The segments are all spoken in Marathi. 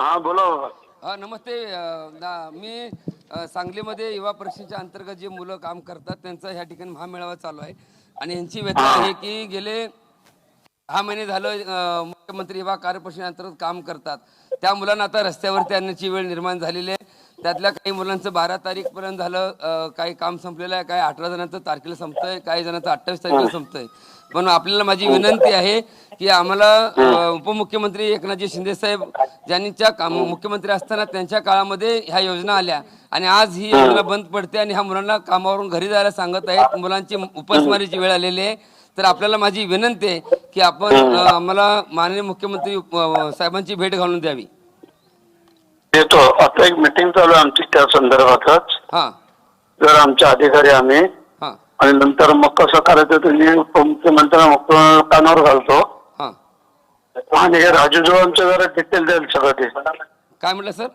हा बोला हा नमस्ते ना- मी सांगलीमध्ये युवा परिषदेच्या अंतर्गत जे मुलं काम करतात त्यांचा ह्या ठिकाणी महामेळावा चालू आहे. आणि यांची व्यथा आहे की गेले दहा महिने झालं मुख्यमंत्री युवा कार्यपरिषदे अंतर्गत काम करतात. त्या मुलांना आता रस्त्यावरती आणण्याची वेळ निर्माण झालेली आहे. त्यातल्या काही मुलांचं बारा तारीखपर्यंत झालं काही काम संपलेलं आहे काही अठरा जणांचं तारखेला संपतंय काही जणांचं अठ्ठावीस तारखेला संपतंय. पण आपल्याला माझी विनंती आहे की आम्हाला उपमुख्यमंत्री एकनाथजी शिंदे साहेब ज्यांच्या काम मुख्यमंत्री असताना त्यांच्या काळामध्ये ह्या योजना आल्या आणि आज ही योजना बंद पडते आणि ह्या मुलांना कामावरून घरी जायला सांगत आहेत. मुलांची उपासमारीची वेळ आलेली आहे. तर आपल्याला माझी विनंती आहे की आपण आम्हाला माननीय मुख्यमंत्री साहेबांची भेट घालून द्यावी. येतो. आता एक मीटिंग चालू आहे आमची त्या संदर्भातच. हां. जर आमचे अधिकारी आम्ही हां. आणि नंतर मग कसं करायचं ते मी उपमुख्यमंत्र्यांना मुख्य कानावर घालतो. हां. आणि हे राजू जवळचं जरा डिटेल द्याल सगळं ते. काय म्हटलं सर?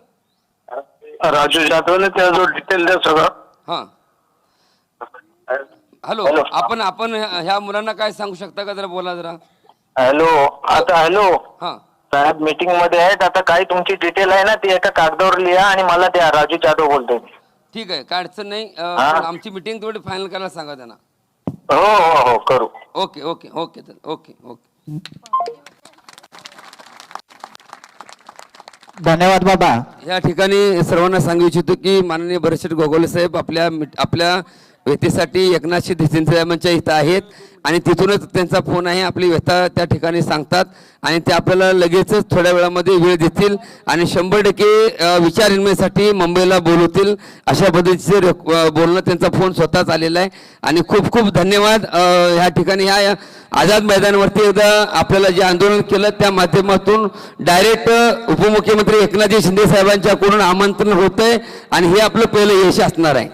राजू जाधवने त्या जो डिटेल द्या सगळं. हां. Hello hello. आपण आपण ह्या ह्या मुलांना काय सांगू शकता का? जरा बोला जरा. हॅलो. आता हॅलो. हां. साहेब मीटिंगमध्ये आहेत. आता काही तुमची डिटेल आहे ना ती एका कागदावर लिहा आणि मला द्या. राजू जाधव बोलतोय मी. ठीक आहे काय अडचण नाही. अ, हां. पण आमची मिटिंग तेवढी फायनल करायला सांगा त्यांना. हो हो हो करू. ओके ओके ओके चल ओके ओके. धन्यवाद बाबा. या ठिकाणी सर्वांना सांगू इच्छितो की माननीय बरेशेठ गोगोले साहेब आपल्या मिट- आपल्या व्यथेसाठी एकनाथशी साहेबांच्या इथं आहेत. आणि तिथूनच त्यांचा फोन आहे आपली व्यथा त्या ठिकाणी सांगतात आणि ते आपल्याला लगेचच थोड्या वेळामध्ये वेळ देतील आणि शंभर टक्के विचारविनिमयासाठी मुंबईला बोलवतील. अशा पद्धतीचे बोलणं त्यांचा फोन स्वतःच आलेला आहे. आणि खूप खूप धन्यवाद. ह्या ठिकाणी ह्या आझाद मैदानावरती एकदा आपल्याला जे आंदोलन केलं त्या माध्यमातून डायरेक्ट उपमुख्यमंत्री एकनाथजी शिंदे साहेबांच्याकडून आमंत्रण होतंय आणि हे आपलं पहिलं यश असणार आहे.